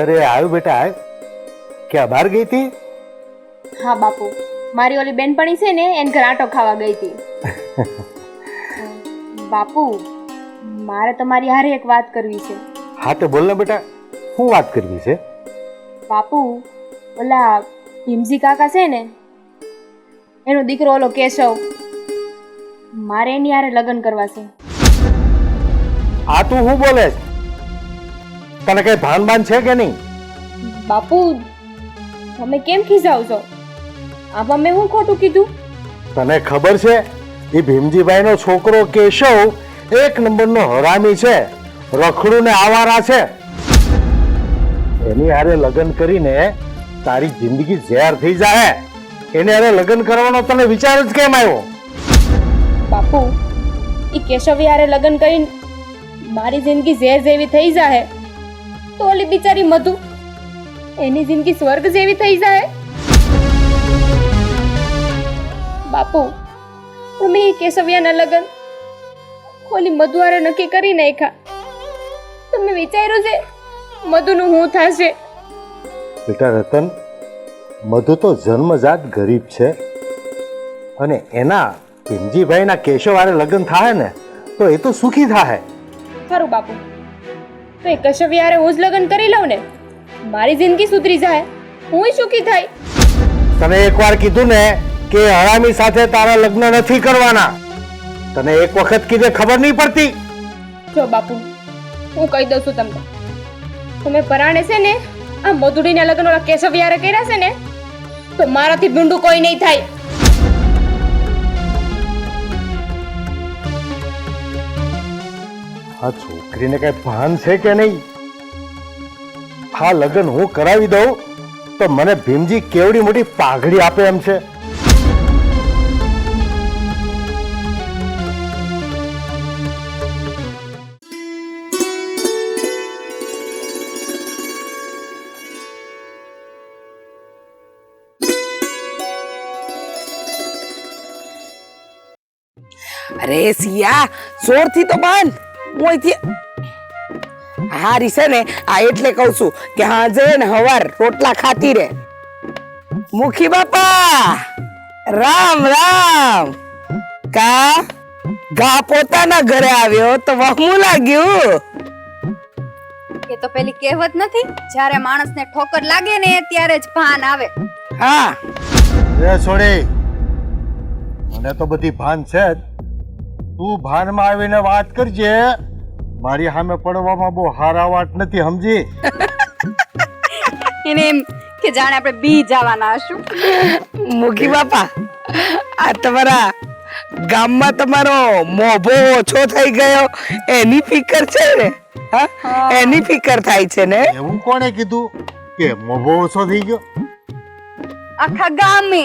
અરે આવ્યું બેટા આવ ક્યાં બહાર ગઈ હતી? હા બાપુ. મારી ઓલી બેનપણી છે ને એને ઘર આટો ખાવા ગઈ હતી. બાપુ મારે તમારી હારે એક વાત કરવી છે. હા તો બોલ ને બેટા શું વાત કરવી છે? બાપુ ઓલા ભીમજી કાકા છે ને એનો દીકરો ઓલો કેશવ મારે એની હારે લગ્ન કરવા છે. આ તું શું બોલે છે? તને કઈ ભાન ભાન છે કે નહીં? બાપુ તમે કેમ ખીજાવ છો? આમાં મેં હું ખોટું કીધું? તને ખબર છે એ ભીમજીભાઈનો છોકરો કેશવ એક નંબરનો હરામી છે રખડું ને આવારા છે. એની હારે લગ્ન કરીને તારી જિંદગી ઝેર થઈ જાય એની હારે લગ્ન કરવાનો તને વિચાર જ કેમ આવ્યો? બાપુ એ કેશવ હારે લગ્ન કરીને મારી જિંદગી ઝેર જેવી થઈ જાય તો ઓલી બિચારી મધુ એની જિંદગી સ્વર્ગ જેવી થઈ જાય? બાપુ તમે એ કેશવિયાના લગ્ન ઓલી મધુ નક્કી કરી નાખ્યા. તમે વિચાર્યું છે મધુનું હું થશે? બેટા રતન મધુ તો જન્મજાત ગરીબ છે અને એના ભીમજીભાઈના કેશવારે લગ્ન થાય ને તો એ તો સુખી થાય સારું બાપુ. તો એ કશ્યપ યારે હું જ લગ્ન કરી લઉં ને મારી જિંદગી સુધરી જાય. હું સુખી થાય? તને એકવાર કીધું ને કે હરામી સાથે તારા લગ્ન નથી કરવાના. તને એક વખત કીધે ખબર નહીં પડતી. જો બાપુ હું કહી દઉં છું તમને. તમે પરાણે છે ને આ મધુડીના લગ્ન ઓલા કેશવ યારે કર્યા છે ને તો મારાથી ભીંડું કોઈ નહીં થાય. આ છોકરીને કઈ ભાન છે કે નહીં? આ લગ્ન હું કરાવી દઉં તો મને ભીમજી કેવડી મોટી પાઘડી આપે એમ છે. અરે સિયા જોરથી તો બાંધ. હું અહીંથી હારી છે ને આ એટલે કહું છું કે હાજે ને હવાર રોટલા ખાતી રે. મુખી બાપા રામ રામ. કા? ગા પોતાના ઘરે આવ્યો તો વહમું લાગ્યું. એ તો પેલી કહેવત નથી જ્યારે માણસને ઠોકર લાગે ને ત્યારે જ ભાન આવે. હા. રે છોડી મને તો બધી ભાન છે જ. તું ભાનમાં આવીને વાત કરજે. મારી સામે પડવામાં બહુ હારા વાત નથી સમજી? એને એમ કે જાણે આપણે બી જવાના હશું. મુખી બાપા આ તમારા ગામમાં તમારો મોભો ઓછો થઈ ગયો. એની ફિકર છે ને? હા? એની ફિકર થાય છે ને? એવું કોણે કીધું? કે મોભો ઓછો થઈ ગયો? આખા ગામે.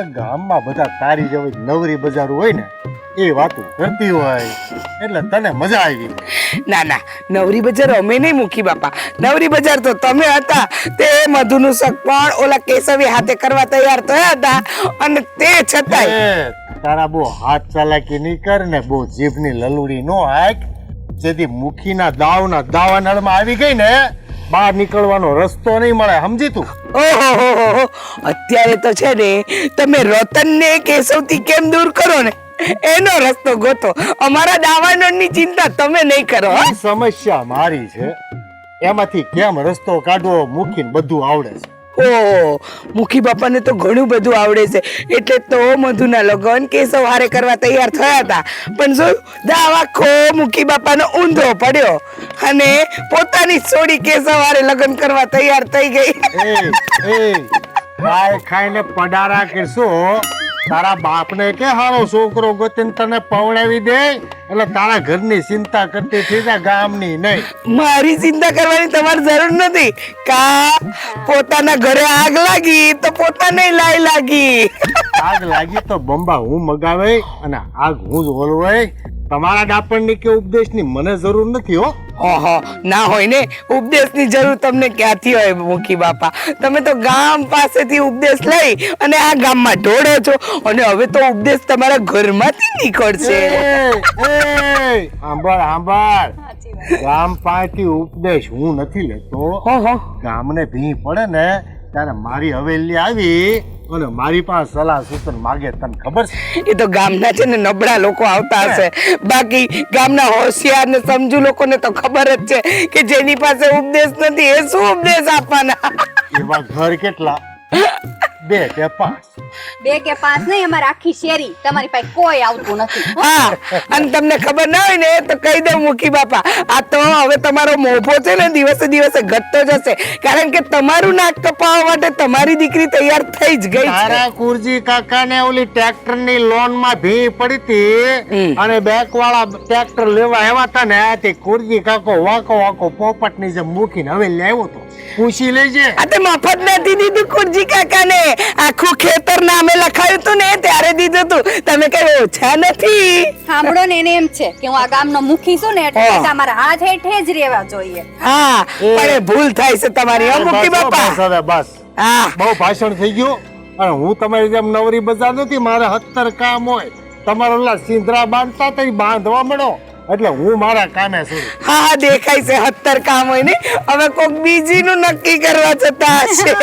ગામમાં બધા તારી જેવી નવરી બજાર હોય ને એ વાતો કરતી હોય એટલે તને મજા આવી ના ના નવરી બજાર અમે નહીં મૂકી બાપા. નવરી બજાર તો તમે હતા. તે મધુનું શક પણ ઓલા કેશવી હાથે કરવા તૈયાર થયા હતા. અને તે છતાંય તારા બહુ હાથ ચાલાકી નહીં કર ને બહુ જીભની લલુડી નો હાક. જેથી મુખીના દાવના દાવાનળમાં આવી ગઈ ને બહાર નીકળવાનો રસ્તો નહીં મળે સમજી તું? ઓહો અત્યારે તો છે ને તમે રતનને કેશવથી કેમ દૂર કરો ને? એનો રસ્તો ગોતો. અમારા દાવાનળની ચિંતા તમે નહીં કરો. સમસ્યા મારી છે. એમાંથી કેમ રસ્તો કાઢવો મૂકીને બધું આવડે છે? ઓહો મુખી બાપાને તો ઘણું બધું આવડે છે. એટલે તો મધુના લગ્ન કેશવ હારે કરવા તૈયાર થયા હતા. પણ જો દાવ આખો મુખી બાપાનો ઊંધો પડ્યો અને પોતાની છોડી કેશવ હારે લગ્ન કરવા તૈયાર થઈ ગઈ. એ એ ખાઈને પડારા કરશો તારા બાપને કે હારો છોકરો ગોતીને તને પવડાવી દે. એટલે તારા ઘરની ચિંતા કરતી થઈ જા ગામની નહીં. મારી ચિંતા કરવાની તમારે જરૂર નથી. કા પોતાના ઘરે આગ લાગી તો પોતાને લાઈ લાગી. આગ લાગી તો બંબા હું મગાવે અને આગ હું જ ઓલવાય. તમારા ડાપણની કે ઉપદેશની મને જરૂર નથી હો. ઓહો ના હોય ને? ઉપદેશની જરૂર તમને ક્યાંથી હોય મુખી બાપા? તમે તો ગામ પાસેથી ઉપદેશ લઈ અને આ ગામમાં ઢોળો છો અને હવે તો ઉપદેશ તમારા ઘરમાંથી નીકળશે. સાંભળ સાંભળ. ગામ પાસેથી ઉપદેશ હું નથી લેતો. ગામને ભી પડે ને ત્યારે મારી હવેલી આવી અને મારી પાસે સલાહ સૂચન માગે તને ખબર છે? એ તો ગામના છે ને નબળા લોકો આવતા હશે. બાકી ગામના હોશિયાર ને સમજુ લોકોને તો ખબર જ છે કે જેની પાસે ઉપદેશ નથી એ શું ઉપદેશ આપવાના? એવા ઘર કેટલા? બે કે પાંચ. બે કે પાંચ નહીં અમારે આખી શેરી તમારી પાસે કોઈ આવતું નથી. હા અને તમને ખબર ના હોય ને તો કહી દઉં મુખી બાપા. આ તો હવે તમારો મોભો છે ને દિવસે દિવસે ઘટતો જશે. કારણ કે તમારું નાક કપાવવા માટે તમારી દીકરી તૈયાર થઈ જ ગઈ છે. તારા કુરજી કાકાને ઓલી ટ્રેક્ટરની લોનમાં ભી પડી હતી અને બેંક વાળા ટ્રેક્ટર લેવા આવ્યા હતા ને તે કુરજી કાકો વાંકો વાકો પોપટની જેમ મૂકીને હવે લેવો તો. પૂછી લેજે. આ મફત નથી દીધું કુરજી કાકાને. આખું ખેતર નામે લખાયું તું ને ત્યારે દીધું તું. તમે કઈ ઓછા નથી. સાંભળો ને એને એમ છે કે હું આ ગામનો મુખી છું ને એટલે તમારા હાથ હેઠે જ રહેવા જોઈએ. હા પણ ભૂલ થાય છે તમારી હો મુખી બસ, બસ બાપા. હવે બસ. હા. બહુ ભાષણ થઈ ગયું. અને હું તમારી જેમ નવરી બજાર નથી મારે હત્તર કામ હોય. તમારો ઓલા સિંધરા બાંધતા તઈ બાંધવા મળો. એટલે હું મારા કામે છું હા હા દેખાય છે હત્તર કામ હોય ને હવે કોક બીજી નું નક્કી કરવા જતા હશે.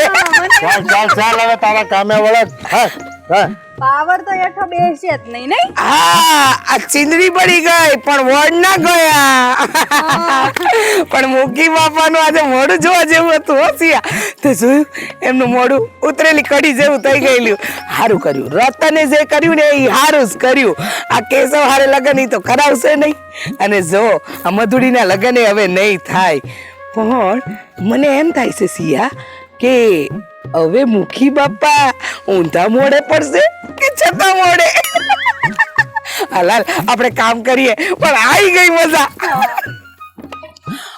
ચાલ ચાલ ચાલ હવે તારા કામે વળે હા હા. પાવર તો એઠો બેસે જ નહીં નહીં? હા, આ ચિંદરી પડી ગઈ, પણ વડ ના ગયા. પણ મુકી બાપાનું આજે મોઢું જોવા જેવું હતું હોશિયા તો જોયું, એમનું મોઢું ઉતરેલી કડી જેવું થઈ ગયેલું. સારું કર્યું. રતને જે કર્યું ને એ સારું જ કર્યું. આ કેશવ હારે લગન એ તો કરાવશે નહીં. અને જો, આ મધુડીના લગ્ન હવે નહીં થાય. પણ મને એમ થાય છે સિયા કે હવે મુખી બાપા ઊંધા મોડે પડશે કે છતાં મોડે? હાલાલ આપણે કામ કરીએ પણ આવી ગઈ મજા.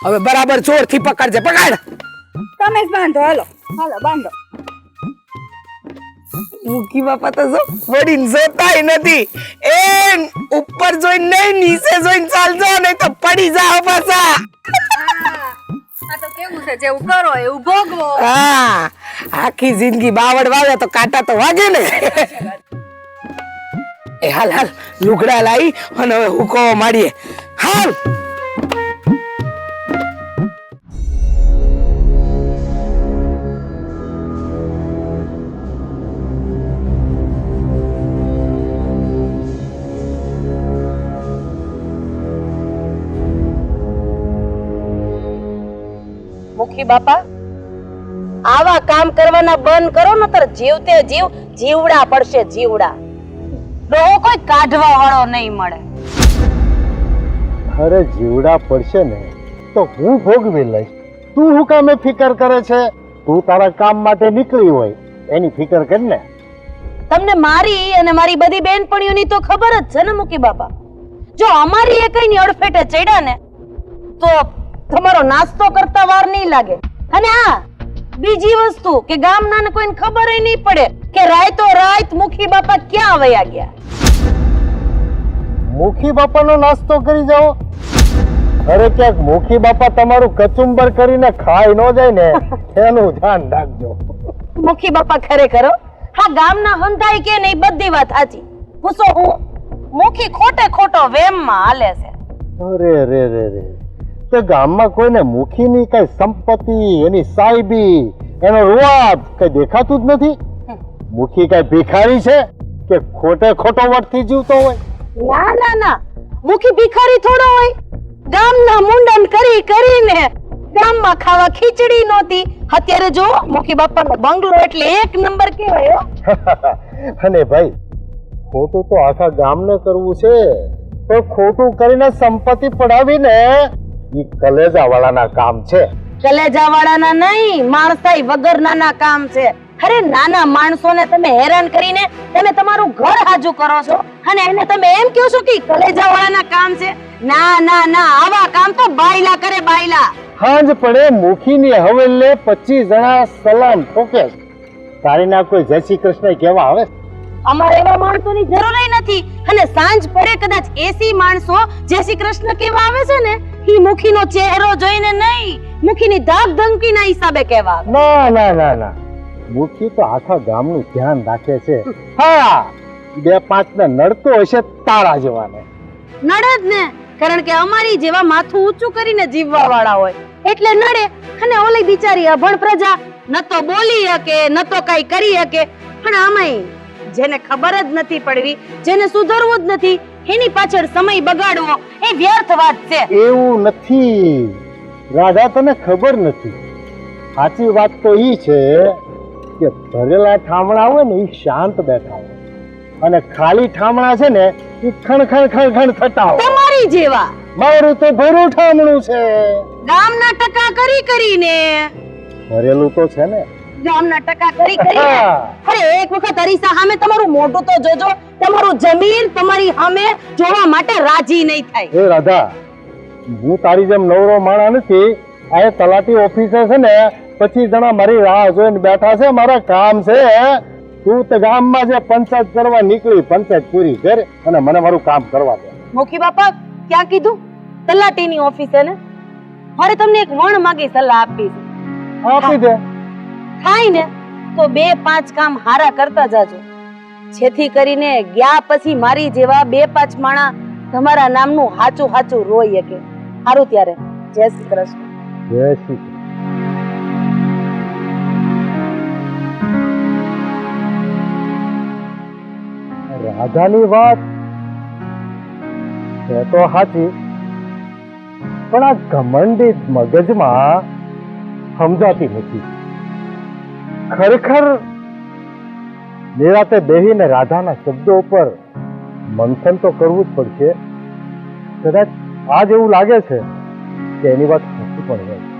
હવે બરાબર જોરથી પકડજે પકડ. તમે જ બાંધો હાલો. હાલો બાંધો. મુખી બાપા તો જો વડીન જોતાય નથી. એ ઉપર જોઈને નહીં નીચે જોઈને ચાલજો નહીં તો પડી જાઓ પાછા. આ તો કેવું છે જેવું કરો એવું ભોગવો. હા. આખી જિંદગી બાવડ વાવે તો કાંટા તો વાગે ને. એ હાલ હાલ, લુગડા લાવી અને હવે હુકો માડીએ. હાલ! મુખી બાપા આવા કામ કરવાના બંધ કરો ને તર જીવતે જીવ જીવડા પડશે જીવડા. ડોહો કોઈ કાઢવા વાળો નહીં મળે. અરે જીવડા પડશે ને તો હું ભોગવી લઈશ. તું હું કામે ફિકર કરે છે? તું તારા કામ માટે નીકળી હોય એની ફિકર કર ને. તમને મારી અને મારી બધી બેનપણીઓની તો ખબર જ છે ને મુકી બાપા. જો અમારી એકઈની અડફેટે ચડ્યા ને તો તમારો નાસ્તો કરતા વાર નહીં લાગે. અને હા બીજી વસ્તુ કે ગામના ને કોઈને ખબર નહીં પડે કે રાયતો રાત મુખી બાપા ક્યાં વયા ગયા. મુખી બાપાનો નાસ્તો કરી જાઓ. અરે ક્યાંક મુખી બાપા તમારું કચુંબર કરીને ખાઈ ન જાય ને એનું ધ્યાન રાખજો. મુખી બાપા ખરેખર કરો હા ગામના હંધાઈ કે નહીં બધી વાત સાચી. પૂછો હું મુખી ખોટે ખોટો વેમમાં હાલે છે. અરે રે રે રે. તે ગામમાં કોઈને મુખીની કઈ સંપત્તિ એની સાહેબી એનો રૂવાબ કઈ દેખાતું જ નથી? મુખી કઈ ભિખારી છે કે ખોટે ખોટો વટથી જીવતો હોય? ના ના ના. મુખી ભિખારી થોડો હોય. ગામના મુંડન કરી કરીને ગામમાં ખાવા ખીચડી નહોતી. અત્યારે જો મુખી બાપાનો બંગલો એટલે એક નંબર કહેવાય અને ભાઈ ખોટું તો આખા ગામને કરવું છે. તો ખોટું કરીને સંપત્તિ પડાવીને ઈ કલેજા વાળાના કામ છે. કલેજાવાળાના નહીં માણસાઈ વગરનાના કામ છે. અરે નાના માણસોને તમે હેરાન કરીને તમે તમારું ઘર હાજુ કરો છો. અને એને તમે એમ કહો છો કે કલેજાવાળાના કામ છે. ના ના ના આવા કામ તો બાયલા કરે બાયલા. હાંજ પડે મુખીની હવેલે પચીસ જણા સલામ ઓકે તારીના તારી ના કોઈ જય શ્રી કૃષ્ણ કેવા આવે? અમારે એવા માણસોની જરૂર નથી. અને સાંજ પડે કદાચ એસી માણસો જય શ્રી કૃષ્ણ કેવા આવે છે ને ઈ મુખીનો ચહેરો જોઈને નહીં મુખીની ધાક ધમકીના હિસાબે કહેવા. ના ના ના ના. મુખી તો આખા ગામનું ધ્યાન રાખે છે. હા બે પાંચ ને નડતો હશે તારા જવાને. નડે જ ને કારણ કે અમારી જેવા માથું ઊંચું કરીને જીવવા વાળા હોય. એટલે નડે અને ઓલી બિચારી અભણ પ્રજા ન તો બોલી શકે ન તો કઈ કરી શકે. પણ આમાંય જેને ખબર જ નથી પડવી જેને સુધરવું જ નથી એની પાછળ સમય બગાડવો એ વ્યર્થ વાત છે. એવું નથી. રાધા તને ખબર નથી. સાચી વાત તો ઈ છે કે ભરેલા ઠામણા હોય ને ઈ શાંત બેઠા હોય. અને ખાલી ઠામણા છે ને ખણ ખણ ખણ થતા હોય. તમારી જેવા. મારું તો ભરું ઠામણું છે. ગામના ટકા કરી કરીને. ભરેલું તો છે ને. ગામના ટકા કરી કરીને અરે એક વખત અરીસા સામે તમારું મોઢું તો જોજો તમારું જમીન તમારી સામે જોવા માટે રાજી નહીં થાય. એ રાધા હું તારી જેમ નવરો માણા નથી આ તલાટી ઓફિસર છે ને પચીસ જણા મારી રાહ જોઈને બેઠા છે મારા કામ છે તું તો ગામમાં જે પંચાયત કરવા નીકળી પંચાયત પૂરી કર અને મને મારું કામ કરવા દે. મોખી બાપા ક્યાં કીધું? તલાટીની ઓફિસે ને? મારે તમને એક વણ માગી સલાહ આપી આપી દે. થાય ને તો બે પાંચ કામ હારા કરતા જાજો. જેથી કરીને ગયા પછી મારી જેવા બે પાંચ માણા તમારા નામનું હાચું હાચું રોઈ શકે. સારું ત્યારે. જય શ્રી કૃષ્ણ. જય શ્રી. રાધાની વાત એ તો સાચી, પણ આ ઘમંડી મગજમાં સમજાતી નથી. ખરેખર નિરાતે બેહીને રાધાના શબ્દો ઉપર મંથન તો કરવું જ પડશે. કદાચ આજ એવું લાગે છે કે એની વાત સાચી પણ હોય.